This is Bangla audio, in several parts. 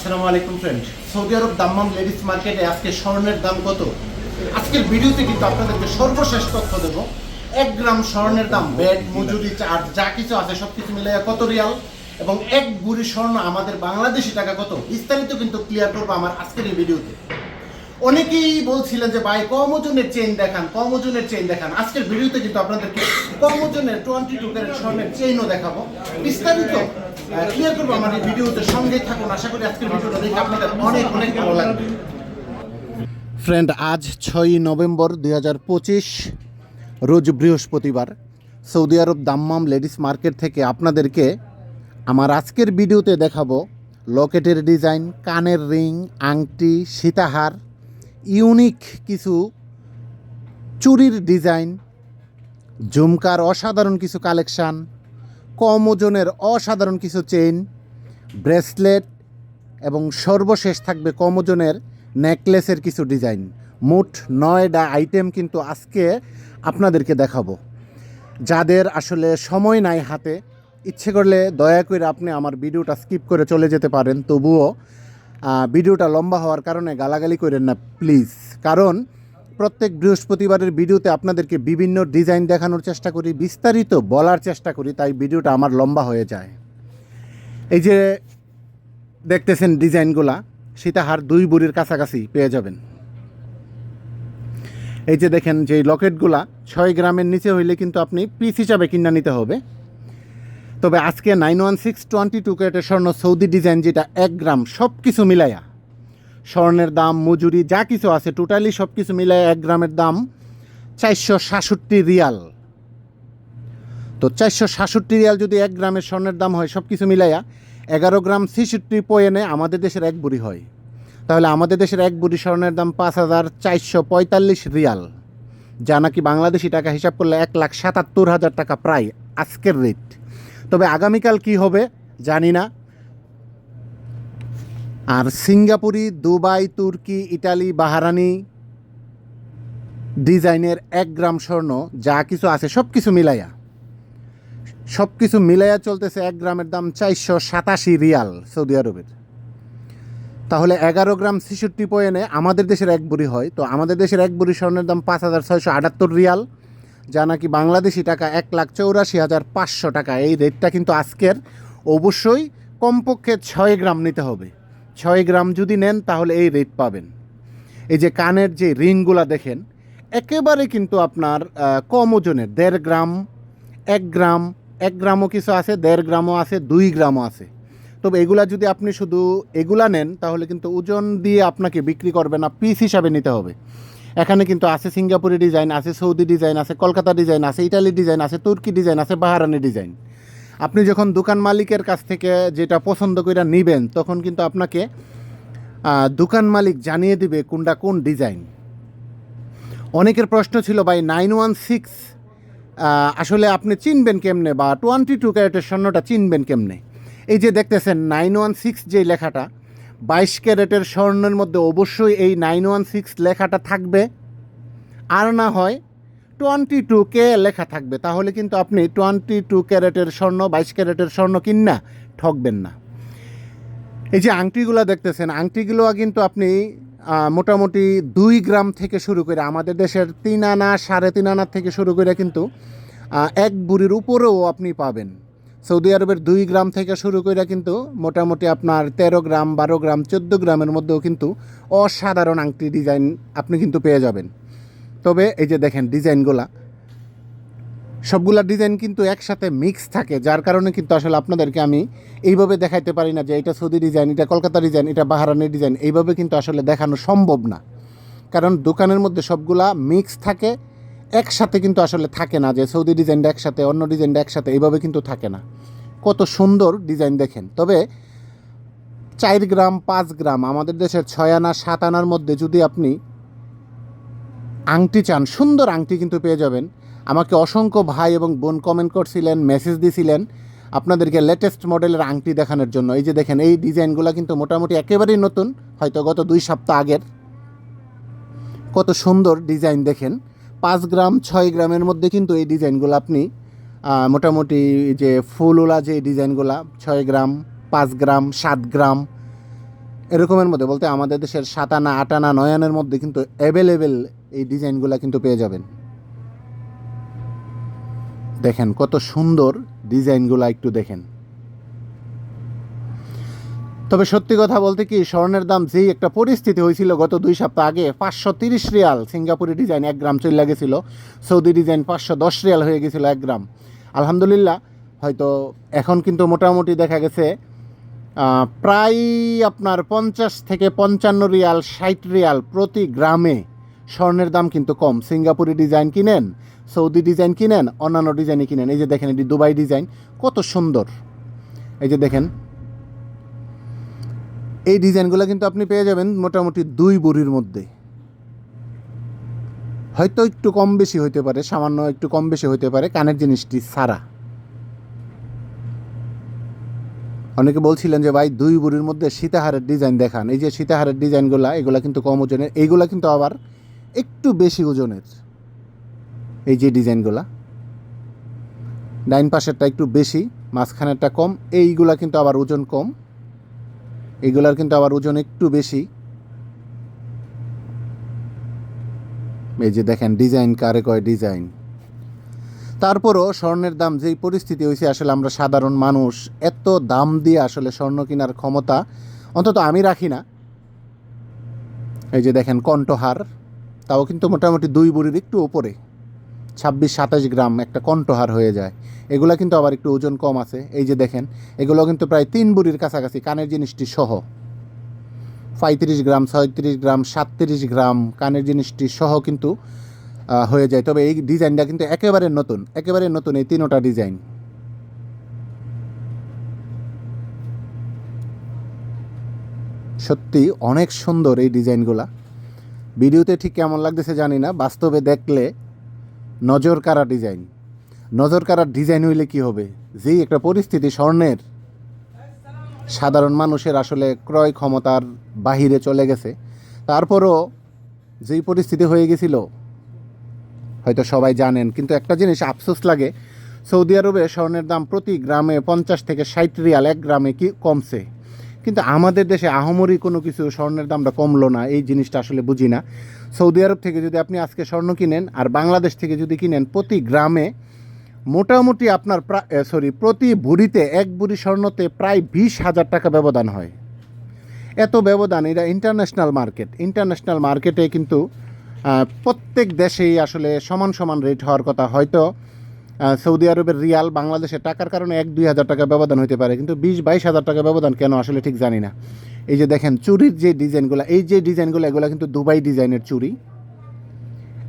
আসসালামু আলাইকুম friend Saudi Arabia Dammam ladies মার্কেটে আজকে স্বর্ণের দাম কত? আজকের ভিডিওতে কিন্তু আপনাদেরকে সর্বশেষ তথ্য দেব। এক গ্রাম স্বর্ণের দাম বেড মজুরি চার্জ যা কিছু আছে সব কিছু মিলে কত রিয়াল? এবং এক বুড়ি স্বর্ণ আমাদের বাংলাদেশি টাকা কত? বিস্তারিত কিন্তু ক্লিয়ার করব আমার আজকের এই ভিডিওতে। অনেকেই বলছিলেন যে, ভাই, কম ওজনের চেইন দেখান, কম ওজনের চেইন দেখান। আজকের ভিডিওতে কিন্তু আপনাদেরকে কম ওজনের টোয়েন্টি টু ক্যারেট স্বর্ণের চেইনও দেখাবো। বিস্তারিত ক্লিয়ার করব আমার এই ভিডিওতে সঙ্গে থাকুন। আশা করি আজকের ভিডিওটা দেখে আপনাদের অনেক অনেক ভালো লাগবে। ফ্রেন্ড আজ ছয়ই নভেম্বর দুই হাজার পঁচিশ, রোজ বৃহস্পতিবার। Saudi Arabia Dammam ladies market থেকে আপনাদেরকে আমার আজকের ভিডিওতে দেখাবো লকেটের ডিজাইন, কানের রিং, আংটি, সীতাহার, ইউনিক কিছু চুরির ডিজাইন, ঝুমকার অসাধারণ কিছু কালেকশান কম ওজনের অসাধারণ কিছু চেইন, ব্রেসলেট এবং সর্বশেষ থাকবে কম ওজনের নেকলেসের কিছু ডিজাইন। মোট নয়টা আইটেম কিন্তু আজকে আপনাদেরকে দেখাবো। যাদের আসলে সময় নাই হাতে, ইচ্ছে করলে দয়া করে আপনি আমার ভিডিওটা স্কিপ করে চলে যেতে পারেন। তবুও ভিডিওটা লম্বা হওয়ার কারণে গালাগালি করেন না, প্লিজ। কারণ প্রত্যেক বৃহস্পতিবারের ভিডিওতে আপনাদেরকে বিভিন্ন ডিজাইন দেখানোর চেষ্টা করি, বিস্তারিত বলার চেষ্টা করি, তাই ভিডিওটা আমার লম্বা হয়ে যায়। এই যে দেখতেছেন ডিজাইনগুলা, সীতাহার দুই বুড়ির কাছাকাছি পেয়ে যাবেন। এই যে দেখেন যে লকেটগুলা, ছয় গ্রামের নিচে হইলে কিন্তু আপনি পিস হিসাবে কিনা নিতে হবে। তবে আজকে nine one six twenty two ক্যারেটের স্বর্ণ সৌদি ডিজাইন যেটা এক গ্রাম সব কিছু মিলাইয়া স্বর্ণের দাম, মজুরি, যা কিছু আছে টোটালি সব কিছু মিলাইয়া এক গ্রামের দাম চারশো সাতষট্টি রিয়াল। তো চারশো সাতষট্টি রিয়াল যদি এক গ্রামের স্বর্ণের দাম হয় সব কিছু মিলাইয়া এগারো গ্রাম ছেষট্টি পয়েনে আমাদের দেশের এক বুড়ি হয়। তাহলে আমাদের দেশের এক বুড়ি স্বর্ণের দাম পাঁচ হাজার চারশো পঁয়তাল্লিশ রিয়াল। যা নাকি বাংলাদেশি টাকা হিসাব করলে এক লাখ সাতাত্তর হাজার টাকা প্রায় আজকের রেট তবে আগামীকাল কি হবে জানি না। আর সিঙ্গাপুরি, দুবাই, তুর্কি ইটালি বাহারানি ডিজাইনের এক গ্রাম স্বর্ণ, যা কিছু আছে সব কিছু মিলাইয়া। সব কিছু মিলাইয়া চলতেছে এক গ্রামের দাম চারশো সাতাশি রিয়াল সৌদি আরবের। তাহলে এগারো গ্রাম ছেষট্টি পয়েন্টে আমাদের দেশের এক বুড়ি হয়, তো আমাদের দেশের এক বুড়ি স্বর্ণের দাম পাঁচ হাজার ছয়শো আটাত্তর রিয়াল, যা নাকি বাংলাদেশি টাকা এক লাখ চৌরাশি হাজার পাঁচশো টাকা। এই রেটটা কিন্তু আজকের অবশ্যই কমপক্ষে ছয় গ্রাম নিতে হবে। ছয় গ্রাম যদি নেন, তাহলে এই রেট পাবেন। এই যে কানের যে রিংগুলা দেখেন, একেবারে কিন্তু আপনার কম ওজনের, দেড় গ্রাম, এক গ্রাম, এক গ্রামও কিছু আছে, দেড় গ্রামও আছে, দুই গ্রামও আছে। তবে এগুলা যদি আপনি শুধু এগুলা নেন, তাহলে কিন্তু ওজন দিয়ে আপনাকে বিক্রি করবে না পিস হিসাবে নিতে হবে। এখানে কিন্তু আছে সিঙ্গাপুরি ডিজাইন আছে সৌদি ডিজাইন আছে কলকাতা ডিজাইন আছে ইটালি ডিজাইন আছে তুর্কি ডিজাইন আছে বাহারানি ডিজাইন আপনি যখন দোকান মালিকের কাছ থেকে যেটা পছন্দ করে নেবেন, তখন কিন্তু আপনাকে দোকান মালিক জানিয়ে দিবে কোনটা কোন ডিজাইন। অনেকের প্রশ্ন ছিল, ভাই, নাইন ওয়ান সিক্স আসলে আপনি চিনবেন কেমনে বা টোয়েন্টি টু ক্যারেটের স্বর্ণটা চিনবেন কেমনে? এই যে দেখতেছেন, নাইন ওয়ান সিক্স যে লেখাটা, বাইশ ক্যারেটের স্বর্ণের মধ্যে অবশ্যই এই নাইন ওয়ান সিক্স লেখাটা থাকবে। আর না হয় টোয়েন্টি টু কে লেখা থাকবে, তাহলে কিন্তু আপনি টোয়েন্টি টু ক্যারেটের স্বর্ণ, বাইশ ক্যারেটের স্বর্ণ কিনা ঠকবেন না। এই যে আংটিগুলো দেখতেছেন, আংটিগুলো কিন্তু আপনি মোটামুটি দুই গ্রাম থেকে শুরু করে, আমাদের দেশের তিন আনা, সাড়ে তিন আনার থেকে শুরু করে কিন্তু এক বুড়ির উপরেও আপনি পাবেন। সৌদি আরবের দুই গ্রাম থেকে শুরু করে কিন্তু মোটামুটি আপনার তেরো গ্রাম, বারো গ্রাম, চোদ্দ গ্রামের মধ্যেও কিন্তু অসাধারণ আংটি ডিজাইন আপনি কিন্তু পেয়ে যাবেন। তবে এই যে দেখেন ডিজাইনগুলা, সবগুলা ডিজাইন কিন্তু একসাথে মিক্স থাকে, যার কারণে কিন্তু আসলে আপনাদেরকে আমি এইভাবে দেখাইতে পারি না যে এটা সৌদি ডিজাইন, এটা কলকাতা ডিজাইন, এটা বাহারানি ডিজাইন, এইভাবে কিন্তু আসলে দেখানো সম্ভব না। কারণ দোকানের মধ্যে সবগুলা মিক্স থাকে, একসাথে কিন্তু আসলে থাকে না যে সৌদি ডিজাইনটা একসাথে, অন্য ডিজাইনটা একসাথে, এইভাবে কিন্তু থাকে না। কত সুন্দর ডিজাইন দেখেন। তবে চার গ্রাম, পাঁচ গ্রাম, আমাদের দেশের ছয় আনা, সাত আনার মধ্যে যদি আপনি আংটি চান, সুন্দর আংটি কিন্তু পেয়ে যাবেন। আমাকে অসংখ্য ভাই এবং বোন কমেন্ট করছিলেন মেসেজ দিছিলেন আপনাদেরকে লেটেস্ট মডেলের আংটি দেখানোর জন্য। এই যে দেখেন, এই ডিজাইনগুলো কিন্তু মোটামুটি একেবারেই নতুন, হয়তো গত দুই সপ্তাহ আগের। কত সুন্দর ডিজাইন দেখেন। পাঁচ গ্রাম, ছয় গ্রামের মধ্যে কিন্তু এই ডিজাইনগুলো আপনি মোটামুটি যে ফুলওলা যে ডিজাইনগুলা, ছয় গ্রাম, পাঁচ গ্রাম, সাত গ্রাম, এরকমের মধ্যে বলতে আমাদের দেশের সাত আনা, আট আনা, নয় আনের মধ্যে কিন্তু অ্যাভেলেবেল এই ডিজাইনগুলো কিন্তু পেয়ে যাবেন। দেখেন কত সুন্দর ডিজাইনগুলো একটু দেখেন। তবে সত্যি কথা বলতে কি, স্বর্ণের দাম যেই একটা পরিস্থিতি হয়েছিল গত দুই সপ্তাহ আগে, পাঁচশো তিরিশ রিয়াল সিঙ্গাপুরি ডিজাইন এক গ্রাম চলে গেছিল, সৌদি ডিজাইন পাঁচশো দশ রিয়াল হয়ে গেছিল এক গ্রাম। আলহামদুলিল্লাহ, হয়তো এখন কিন্তু মোটামুটি দেখা গেছে প্রায় আপনার পঞ্চাশ থেকে পঞ্চান্ন রিয়াল, ষাট রিয়াল প্রতি গ্রামে স্বর্ণের দাম কিন্তু কম। সিঙ্গাপুরি ডিজাইন কিনেন, সৌদি ডিজাইন কিনেন, অন্যান্য ডিজাইনই কিনেন। এই যে দেখেন, এটি দুবাই ডিজাইন। কত সুন্দর। এই যে দেখেন, এই ডিজাইনগুলো কিন্তু আপনি পেয়ে যাবেন মোটামুটি দুই বুড়ির মধ্যে। হয়তো একটু কম বেশি হইতে পারে, সামান্য একটু কম বেশি হইতে পারে, কানের জিনিসটি সারা। অনেকে বলছিলেন যে, ভাই, দুই বুড়ির মধ্যে সীতাহারের ডিজাইন দেখান। এই যে সীতাহারের ডিজাইনগুলো, এগুলো কিন্তু কম ওজনের। এইগুলো কিন্তু আবার একটু বেশি ওজনের এই যে ডিজাইনগুলা। ডাইন পাশেরটা একটু বেশি, মাঝখানেরটা কম, এইগুলা কিন্তু আবার ওজন কম। এগুলার কিন্তু আবার ওজন একটু বেশি। এই যে দেখেন, ডিজাইন কারে কয় ডিজাইন। তারপরও স্বর্ণের দাম যেই পরিস্থিতি হয়েছে আসলে আমরা সাধারণ মানুষ, এত দাম দিয়ে আসলে স্বর্ণ কেনার ক্ষমতা অন্তত আমি রাখি না। এই যে দেখেন, কণ্ঠহার। তাও কিন্তু মোটামুটি দুই বুড়ির একটু ওপরে ছাব্বিশ, সাতাশ গ্রাম একটা কণ্ঠহার হয়ে যায়। এগুলো কিন্তু আবার একটু ওজন কম আছে। এই যে দেখেন, এগুলো কিন্তু প্রায় তিন বুড়ির কাছাকাছি, কানের জিনিসটি সহ। পঁয়ত্রিশ গ্রাম, ছয়ত্রিশ গ্রাম, সাতত্রিশ গ্রাম কানের জিনিসটি সহ কিন্তু হয়ে যায়। তবে এই ডিজাইনটা কিন্তু একেবারে নতুন একেবারে নতুন এই তিনোটা ডিজাইন। সত্যি অনেক সুন্দর এই ডিজাইনগুলা। ভিডিওতে ঠিক কেমন লাগতেছে জানি না, বাস্তবে দেখলে নজর কারা ডিজাইন? নজর কারা ডিজাইন হইলে কি হবে? যেই একটা পরিস্থিতি, স্বর্ণের সাধারণ মানুষের আসলে ক্রয় ক্ষমতার বাহিরে চলে গেছে। তারপরও যেই পরিস্থিতি হয়ে গেছিল, হয়তো সবাই জানেন, কিন্তু একটা জিনিস আফসোস লাগে, সৌদি আরবে স্বর্ণের দাম প্রতি গ্রামে পঞ্চাশ থেকে ষাট রিয়াল, এক গ্রামে কি কমছে? কিন্তু আমাদের দেশে আহমরি কোনো কিছু স্বর্ণের দামটা কমলো না, এই জিনিসটা আসলে বুঝি না। সৌদি আরব থেকে যদি আপনি আজকে স্বর্ণ কিনেন আর বাংলাদেশ থেকে যদি কিনেন, প্রতি গ্রামে মোটামুটি আপনার সরি প্রতি বুড়িতে এক বুড়ি স্বর্ণতে প্রায় বিশ হাজার টাকা ব্যবধান হয়। এত ব্যবধান, এটা ইন্টারন্যাশনাল মার্কেট ইন্টারন্যাশনাল মার্কেটে কিন্তু প্রত্যেক দেশেই আসলে সমান সমান রেট হওয়ার কথা। হয়তো সৌদি আরবের রিয়াল বাংলাদেশের টাকার কারণে এক দুই হাজার টাকা ব্যবধান হতে পারে, কিন্তু বিশ বাইশ হাজার টাকা ব্যবধান কেন আসলে ঠিক জানি না। এই যে দেখেন, চুরির যে ডিজাইনগুলো, এই যে ডিজাইনগুলো, এগুলো কিন্তু দুবাই ডিজাইনের চুরি।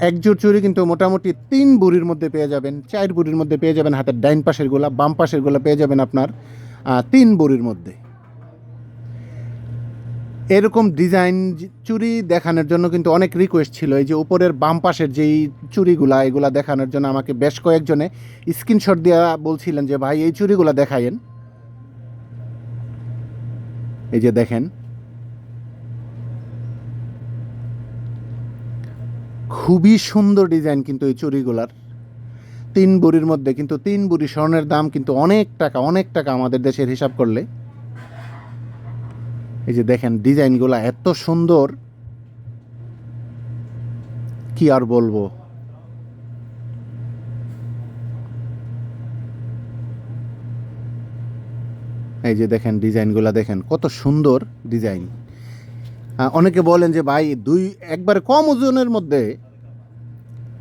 এক জোড় চুরি কিন্তু মোটামুটি তিন বুড়ির মধ্যে পেয়ে যাবেন, চার বুড়ির মধ্যে পেয়ে যাবেন হাতের ডাইন পাশের গোলা, বাম পাশের গোলা পেয়ে যাবেন আপনার তিন বুড়ির মধ্যে। এরকম ডিজাইন চুরি দেখানোর জন্য কিন্তু অনেক রিকোয়েস্ট ছিল। এই যে উপরের বাম পাশের যেই চুরিগুলা, এগুলা দেখানোর জন্য আমাকে বেশ কয়েকজনে স্ক্রিনশট দেওয়া বলছিলেন যে, ভাই, এই চুরিগুলা দেখাইন এই যে দেখেন। খুবই সুন্দর ডিজাইন কিন্তু এই চুরিগুলার। তিন বুড়ির মধ্যে কিন্তু তিন বুড়ি স্বর্ণের দাম কিন্তু অনেক টাকা অনেক টাকা আমাদের দেশের হিসাব করলে। এই যে দেখেন, ডিজাইনগুলো এত সুন্দর। কি আর বলব? এই যে দেখেন, ডিজাইনগুলো দেখেন, কত সুন্দর ডিজাইন। অনেকে বলেন যে, ভাই, দুই, একবারে কম ওজনের মধ্যে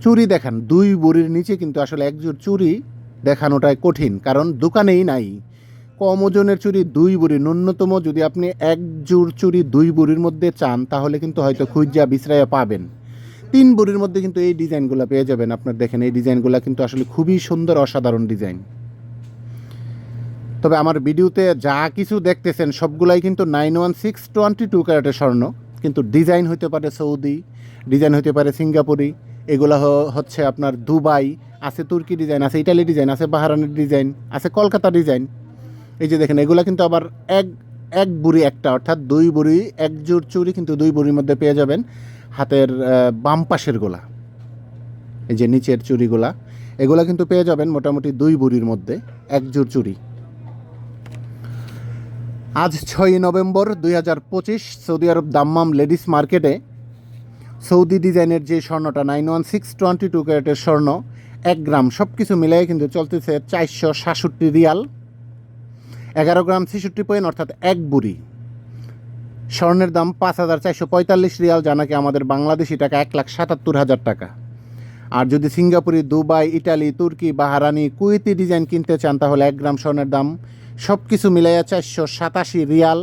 চুরি দেখান। দুই বুড়ির নিচে কিন্তু আসলে একজোড় চুরি দেখানোটাই কঠিন, কারণ দোকানেই নাই। কম ওজনের চুরি, দুই বুড়ি। ন্যূনতম যদি আপনি এক জোড় চুরি দুই বুড়ির মধ্যে চান, তাহলে কিন্তু হয়তো খুঁজা বিশ্রায়া পাবেন। তিন বুড়ির মধ্যে কিন্তু এই ডিজাইনগুলো পেয়ে যাবেন। আপনার দেখেন, এই ডিজাইনগুলো কিন্তু আসলে খুবই সুন্দর, অসাধারণ ডিজাইন। তবে আমার ভিডিওতে যা কিছু দেখতেছেন, সবগুলাই কিন্তু nine one six twenty two ক্যারেটের স্বর্ণ। কিন্তু ডিজাইন হতে পারে সৌদি, ডিজাইন হতে পারে সিঙ্গাপুরি। এগুলো হচ্ছে আপনার দুবাই, আছে তুর্কি ডিজাইন, আছে ইটালি ডিজাইন, আছে বাহারানের ডিজাইন, আছে কলকাতা ডিজাইন। এই যে দেখেন, এগুলো কিন্তু আবার এক এক বুড়ি একটা, অর্থাৎ দুই বুড়ি, এক জোড় চুরি কিন্তু দুই বুড়ির মধ্যে পেয়ে যাবেন হাতের বাম পাশের গোলা। এই যে নিচের চুরিগুলা এগুলা কিন্তু পেয়ে যাবেন মোটামুটি দুই বুড়ির মধ্যে, এক জোড় চুরি আজ ছয়ই নভেম্বর দুই হাজার পঁচিশ, সৌদি আরব দাম্মাম লেডিস মার্কেটে সৌদি ডিজাইনের যে স্বর্ণটা, nine one six twenty two ক্যারেটের স্বর্ণ, এক গ্রাম সব কিছু মিলিয়ে কিন্তু চলতেছে চারশো সাতষট্টি রিয়াল। এগারো গ্রাম ছেষট্টি পয়েন্ট অর্থাৎ এক বুড়ি। স্বর্ণের দাম পাঁচ হাজার চারশো পঁয়তাল্লিশ রিয়াল, যা নাকি আমাদের বাংলাদেশি টাকা এক লাখ সাতাত্তর হাজার টাকা। আর যদি সিঙ্গাপুরি, দুবাই, ইটালি, তুর্কি বাহারানি কুয়েতি ডিজাইন কিনতে চান, তাহলে এক গ্রাম স্বর্ণের দাম সব কিছু মিলাইয়া চারশো সাতাশি রিয়াল।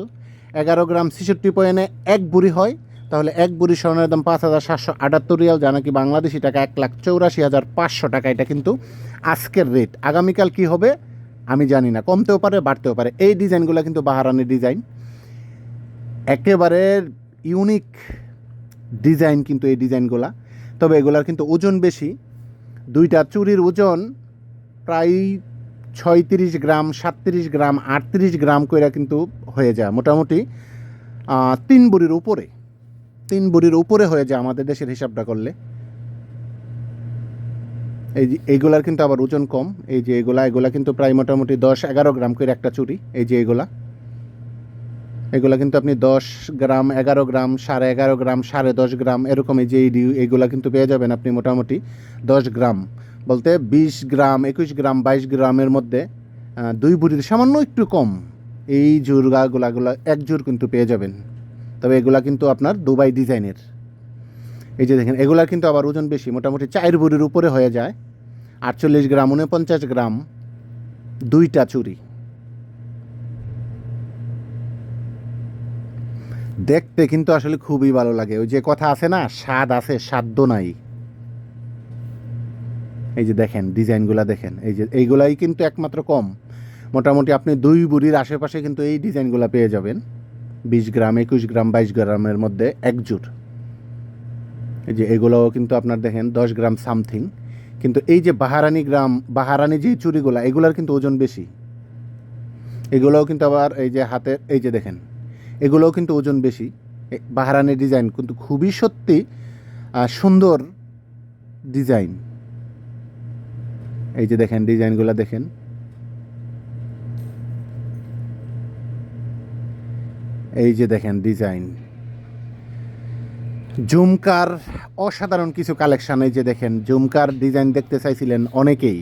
এগারো গ্রাম ছেষট্টি পয়েন্টে এক বুড়ি হয়, তাহলে এক বুড়ি স্বর্ণের দাম পাঁচ হাজার সাতশো আটাত্তর রিয়াল, যা নাকি বাংলাদেশি টাকা এক লাখ চৌরাশি হাজার পাঁচশো টাকা। এটা কিন্তু আজকের রেট আগামীকাল কি হবে? আমি জানি না, কমতেও পারে, বাড়তেও পারে। এই ডিজাইনগুলো কিন্তু বাহারানির ডিজাইন। একেবারে ইউনিক ডিজাইন কিন্তু এই ডিজাইনগুলা। তবে এগুলার কিন্তু ওজন বেশি। দুইটা চুরির ওজন প্রায় ছয়ত্রিশ গ্রাম, সাতত্রিশ গ্রাম, আটত্রিশ গ্রাম কইরা কিন্তু হয়ে যায়। মোটামুটি তিন বুড়ির উপরে। তিন বুড়ির উপরে হয়ে যায় আমাদের দেশের হিসাবটা করলে। এই এইগুলার কিন্তু আবার ওজন কম। এই যে এগুলা এগুলা কিন্তু প্রায় মোটামুটি দশ এগারো গ্রাম করে একটা চুরি, এই যে এগুলা। এগুলা কিন্তু আপনি দশ গ্রাম, এগারো গ্রাম, সাড়ে এগারো গ্রাম, সাড়ে দশ গ্রাম এরকম এই যে এই- এইগুলা কিন্তু পেয়ে যাবেন আপনি মোটামুটি দশ গ্রাম। বলতে বিশ গ্রাম, একুশ গ্রাম, বাইশ গ্রামের মধ্যে দুই বুড়ির সামান্য একটু কম, এই জুরগাগুলাগুলা এক জোর কিন্তু পেয়ে যাবেন। তবে এগুলা কিন্তু আপনার দুবাই ডিজাইনের। এই যে দেখেন এগুলা কিন্তু আবার ওজন বেশি, মোটামুটি চার বুড়ির উপরে হয়ে যায়। আটচল্লিশ গ্রাম, উনপঞ্চাশ গ্রাম, দুইটা চুরি। দেখতে কিন্তু আসলে খুবই ভালো লাগে। ওই যে কথা আছে না, স্বাদ আছে সাধ্য নাই। এই যে দেখেন, ডিজাইনগুলা দেখেন। এই যে, এইগুলাই কিন্তু একমাত্র কম। মোটামুটি আপনি দুই বুড়ির আশেপাশে কিন্তু এই ডিজাইনগুলা পেয়ে যাবেন। বিশ গ্রাম, একুশ গ্রাম, বাইশ গ্রামের মধ্যে একজুট। এই যে এগুলোও কিন্তু আপনার দেখেন, দশ গ্রাম সামথিং। কিন্তু এই যে বাহারানি গ্রাম, বাহারানি যে চুরিগুলা এগুলার কিন্তু ওজন বেশি। এগুলোও কিন্তু আবার এই যে হাতের এই যে দেখেন, এগুলোও কিন্তু ওজন বেশি। বাহারানি ডিজাইন কিন্তু খুবই সত্যি সুন্দর ডিজাইন। এই যে দেখেন, ডিজাইনগুলো দেখেন। এই যে দেখেন, ডিজাইন। জুমকার, অসাধারণ কিছু কালেকশন এই যে দেখেন, জুমকার ডিজাইন দেখতে চাইছিলেন অনেকেই।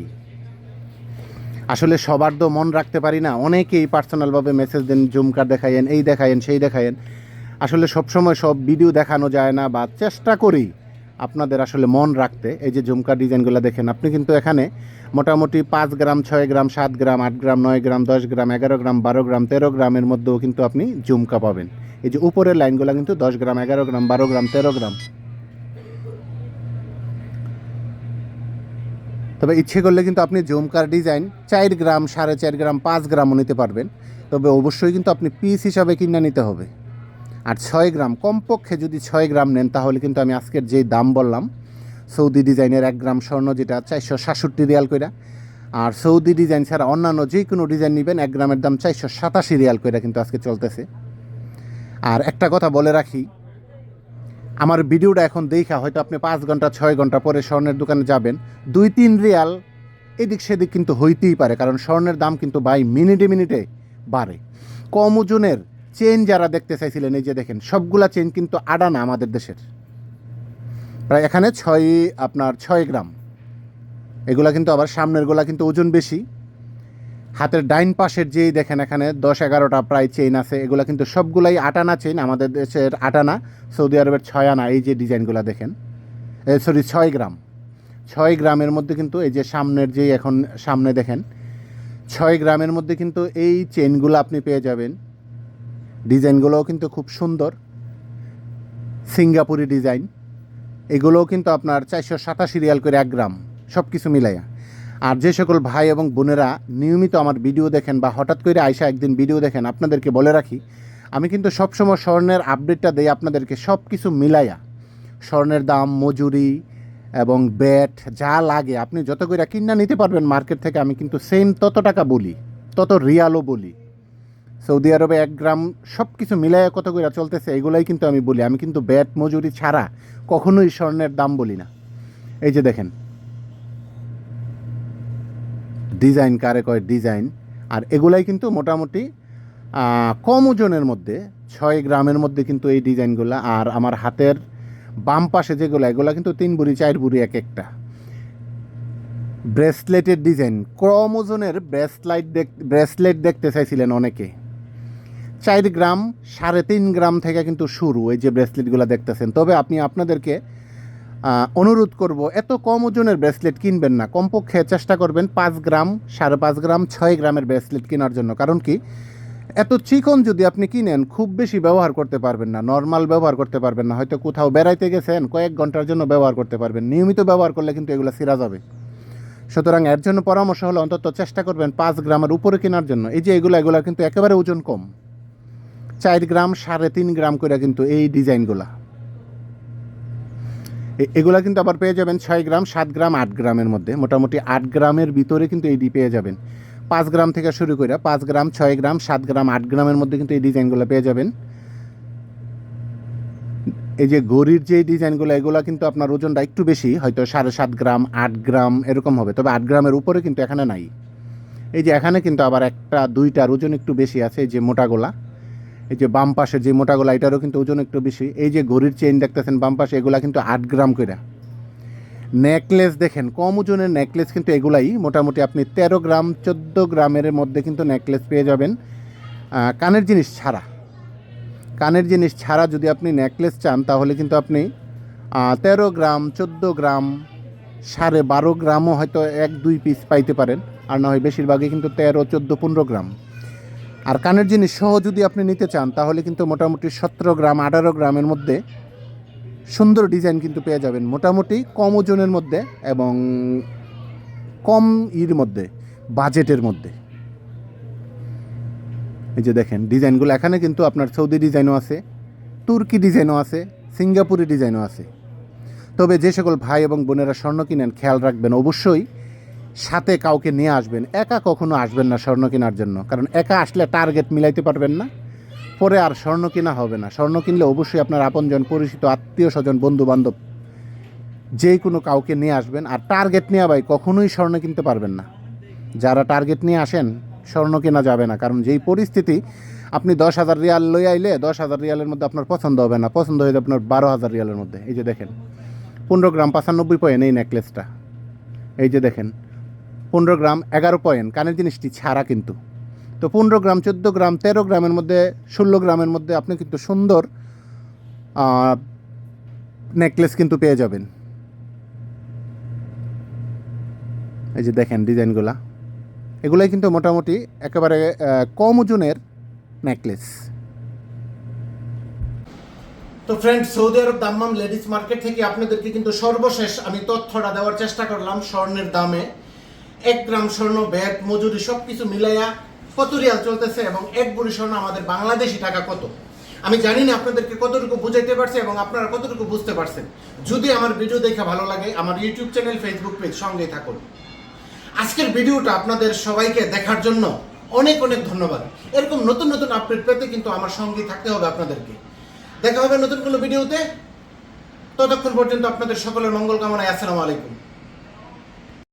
আসলে সবার তো মন রাখতে পারি না, অনেকেই পার্সোনালভাবে মেসেজ দেন, জুমকার দেখায়েন এই দেখায়েন সেই দেখায়েন আসলে সবসময় সব ভিডিও দেখানো যায় না বা চেষ্টা করি। আপনাদের আসলে মন রাখতে, এই যে ঝুমকার ডিজাইনগুলো দেখেন, আপনি কিন্তু এখানে মোটামুটি পাঁচ গ্রাম, ছয় গ্রাম, সাত গ্রাম, আট গ্রাম, নয় গ্রাম, দশ গ্রাম, এগারো গ্রাম, বারো গ্রাম, তেরো গ্রামের মধ্যেও কিন্তু আপনি ঝুমকা পাবেন। এই যে উপরের লাইনগুলো কিন্তু দশ গ্রাম, এগারো গ্রাম, বারো গ্রাম, তেরো গ্রাম। তবে ইচ্ছে করলে কিন্তু আপনি ঝুমকার ডিজাইন চার গ্রাম, সাড়ে চার গ্রাম, পাঁচ গ্রামও নিতে পারবেন। তবে অবশ্যই কিন্তু আপনি পিস হিসাবে কিনে নিতে হবে। আর ছয় গ্রাম, কমপক্ষে যদি ছয় গ্রাম নেন, তাহলে কিন্তু আমি আজকের যেই দাম বললাম, সৌদি ডিজাইনের এক গ্রাম স্বর্ণ যেটা চারশো সাতষট্টি রিয়াল কইরা। আর সৌদি ডিজাইন ছাড়া অন্যান্য যে কোনো ডিজাইন নেবেন, এক গ্রামের দাম চারশো সাতাশি রিয়াল কইরা কিন্তু আজকে চলতেছে। আর একটা কথা বলে রাখি, আমার ভিডিওটা এখন দেখা, হয়তো আপনি পাঁচ ঘণ্টা, ছয় ঘণ্টা পরে স্বর্ণের দোকানে যাবেন, দুই তিন রিয়াল এদিক সেদিক কিন্তু হইতেই পারে, কারণ স্বর্ণের দাম কিন্তু বাই মিনিটে মিনিটে বাড়ে। কম ওজনের চেন যারা দেখতে চাইছিলেন, এই যে দেখেন, সবগুলা চেন কিন্তু আডানা আমাদের দেশের। প্রায় এখানে ছয়, আপনার ছয় গ্রাম। এগুলা কিন্তু আবার সামনেরগুলা কিন্তু ওজন বেশি। হাতের ডাইন পাশের যেই দেখেন, এখানে দশ, এগারোটা প্রায় চেইন আছে। এগুলা কিন্তু সবগুলাই আটানা চেইন আমাদের দেশের আটানা। সৌদি আরবের ছয় আনা, এই যে ডিজাইনগুলো দেখেন। সরি ছয় গ্রাম। ছয় গ্রামের মধ্যে কিন্তু এই যে সামনের যেই এখন সামনে দেখেন, ছয় গ্রামের মধ্যে কিন্তু এই চেনগুলো আপনি পেয়ে যাবেন। ডিজাইনগুলোও কিন্তু খুব সুন্দর। সিঙ্গাপুরি ডিজাইন। এগুলোও কিন্তু আপনার চারশো সাতাশি রিয়াল করে এক গ্রাম সব কিছু মিলাইয়া। আর যে সকল ভাই এবং বোনেরা নিয়মিত আমার ভিডিও দেখেন বা হঠাৎ করে আইসা একদিন ভিডিও দেখেন, আপনাদেরকে বলে রাখি, আমি কিন্তু সবসময় স্বর্ণের আপডেটটা দেই আপনাদেরকে সব কিছু মিলাইয়া। স্বর্ণের দাম, মজুরি এবং ব্যাট, যা লাগে, আপনি যত করে কিনা নিতে পারবেন, মার্কেট থেকে আমি কিন্তু সেম তত টাকা বলি, তত রিয়ালও বলি। সৌদি আরবে এক গ্রাম সব কিছু মিলাইয়া কত করে চলতেছে, এগুলাই কিন্তু আমি বলি। আমি কিন্তু ব্যাট, মজুরি ছাড়া কখনোই স্বর্ণের দাম বলি না। এই যে দেখেন। ডিজাইন, কারে কয় ডিজাইন। আর এগুলাই কিন্তু মোটামুটি কম ওজনের মধ্যে, ছয় গ্রামের মধ্যে কিন্তু এই ডিজাইনগুলো। আর আমার হাতের বাম পাশে যেগুলো, এগুলো কিন্তু তিন বুড়ি, চার বুড়ি এক একটা। ব্রেসলেটের ডিজাইন, কম ওজনের ব্রেসলাইট দেখ, ব্রেসলেট দেখতে চাইছিলেন অনেকে। চার গ্রাম, সাড়ে তিন গ্রাম থেকে কিন্তু শুরু এই যে ব্রেসলেটগুলো দেখতেছেন। তবে আপনি আপনাদেরকে অনুরোধ করব, এত কম ওজনের ব্রেসলেট কিনবেন না। কমপক্ষে চেষ্টা করবেন পাঁচ গ্রাম, সাড়ে পাঁচ গ্রাম, ছয় গ্রামের ব্রেসলেট কেনার জন্য। কারণ কি, এত চিকন যদি আপনি কিনেন, খুব বেশি ব্যবহার করতে পারবেন না। নর্মাল ব্যবহার করতে পারবেন না। হয়তো কোথাও বেড়াইতে গেছেন, কয়েক ঘণ্টার জন্য ব্যবহার করতে পারবেন। নিয়মিত ব্যবহার করলে কিন্তু এগুলো সিরা যাবে। সুতরাং এর জন্য পরামর্শ হলো, অন্তত চেষ্টা করবেন পাঁচ গ্রামের উপরে কেনার জন্য। এই যে এগুলো এগুলো কিন্তু একেবারে ওজন কম। চার গ্রাম সাড়ে তিন গ্রাম করে কিন্তু এই ডিজাইনগুলা। এগুলা কিন্তু আবার পেয়ে যাবেন ছয় গ্রাম, সাত গ্রাম, আট গ্রামের মধ্যে। মোটামুটি আট গ্রামের ভিতরে কিন্তু ডি পেয়ে যাবেন। পাঁচ গ্রাম থেকে শুরু করে পাঁচ গ্রাম, ছয় গ্রাম, সাত গ্রাম, আট গ্রামের মধ্যে কিন্তু এই ডিজাইনগুলো পেয়ে যাবেন। এই যে গড়ির যে ডিজাইনগুলো, এগুলো কিন্তু আপনার ওজনটা একটু বেশি, হয়তো সাড়ে সাত গ্রাম, আট গ্রাম, এরকম হবে। তবে আট গ্রামের উপরে কিন্তু এখানে নাই। এই যে এখানে কিন্তু আবার একটা, দুইটার ওজন একটু বেশি আছে, এই যে মোটাগুলা এই যে বাম পাশে যে মোটাগুলা এটারও কিন্তু ওজন একটু বেশি। এই যে ঘড়ির চেইন দেখতেছেন বাম পাশে, এগুলা কিন্তু আট গ্রাম করে নেকলেস দেখেন, কম ওজনের নেকলেস কিন্তু এগুলাই। মোটামুটি আপনি তেরো গ্রাম, চোদ্দ গ্রামের মধ্যে কিন্তু নেকলেস পেয়ে যাবেন। কানের জিনিস ছাড়া। কানের জিনিস ছাড়া যদি আপনি নেকলেস চান, তাহলে কিন্তু আপনি তেরো গ্রাম, চোদ্দ গ্রাম, সাড়ে বারো গ্রামও হয়তো এক, দুই পিস পাইতে পারেন। আর না হয় বেশিরভাগই কিন্তু তেরো, চোদ্দ, পনেরো গ্রাম। আর কানের জিনিস সহ যদি আপনি নিতে চান, তাহলে কিন্তু মোটামুটি সতেরো গ্রাম, আঠারো গ্রামের মধ্যে সুন্দর ডিজাইন কিন্তু পেয়ে যাবেন। মোটামুটি কম ওজনের মধ্যে এবং কম ইর মধ্যে, বাজেটের মধ্যে। এই যে দেখেন, ডিজাইনগুলো এখানে কিন্তু আপনার সৌদি ডিজাইনও আছে, তুর্কি ডিজাইনও আছে, সিঙ্গাপুরি ডিজাইনও আছে। তবে যে সকল ভাই এবং বোনেরা স্বর্ণ কিনেন, খেয়াল রাখবেন, অবশ্যই সাথে কাউকে নিয়ে আসবেন, একা কখনো আসবেন না স্বর্ণ কেনার জন্য। কারণ একা আসলে টার্গেট মিলাইতে পারবেন না। পরে আর স্বর্ণ কেনা হবে না। স্বর্ণ কিনলে অবশ্যই আপনার আপনজন, পরিচিত, আত্মীয় স্বজন বন্ধু বান্ধব যে কোনো কাউকে নিয়ে আসবেন। আর টার্গেট নিয়ে ভাই, কখনোই স্বর্ণ কিনতে পারবেন না। যারা টার্গেট নিয়ে আসেন স্বর্ণ কেনা যাবে না। কারণ যেই পরিস্থিতি, আপনি দশ হাজার রিয়াল লই আইলে দশ হাজার রিয়ালের মধ্যে আপনার পছন্দ হবে না। পছন্দ হয়ে যাবে আপনার বারো হাজার রিয়ালের মধ্যে। এই যে দেখেন, পনেরো গ্রাম পঁচানব্বই পয়েন্ট এই নেকলেসটা এই যে দেখেন পনেরো গ্রাম এগারো পয়েন্ট। কানের জিনিসটি ছাড়া কিন্তু। তো পনেরো গ্রাম, চোদ্দ গ্রাম, তেরো গ্রামের মধ্যে, ষোলো গ্রামের মধ্যে আপনি কিন্তু সুন্দর নেকলেস কিন্তু পেয়ে যাবেন। এই যে দেখেন ডিজাইনগুলা। এগুলাই কিন্তু মোটামুটি একেবারে কম ওজনের নেকলেস। তো friend Saudi Arabia Dammam ladies market থেকে আপনাদেরকে কিন্তু সর্বশেষ আমি তথ্যটা দেওয়ার চেষ্টা করলাম স্বর্ণের দামে। এক গ্রাম স্বর্ণ, ব্যাট, মজুরি সব কিছু মিলাইয়া কত রিয়াল চলতেছে এবং এক বুড়ি স্বর্ণ আমাদের বাংলাদেশি টাকা কত? আমি জানি না আপনাদেরকে কতটুকু বুঝাইতে পারছি এবং আপনারা কতটুকু বুঝতে পারছেন। যদি আমার ভিডিও দেখে ভালো লাগে, আমার ইউটিউব চ্যানেল ফেসবুক পেজ সঙ্গেই থাকুন। আজকের ভিডিওটা আপনাদের সবাইকে দেখার জন্য অনেক অনেক ধন্যবাদ। এরকম নতুন নতুন আপডেট পেতে কিন্তু আমার সঙ্গে থাকতে হবে আপনাদেরকে। দেখা হবে নতুন কোনো ভিডিওতে। ততক্ষণ পর্যন্ত আপনাদের সকলের মঙ্গল কামনায় আসসালামু আলাইকুম।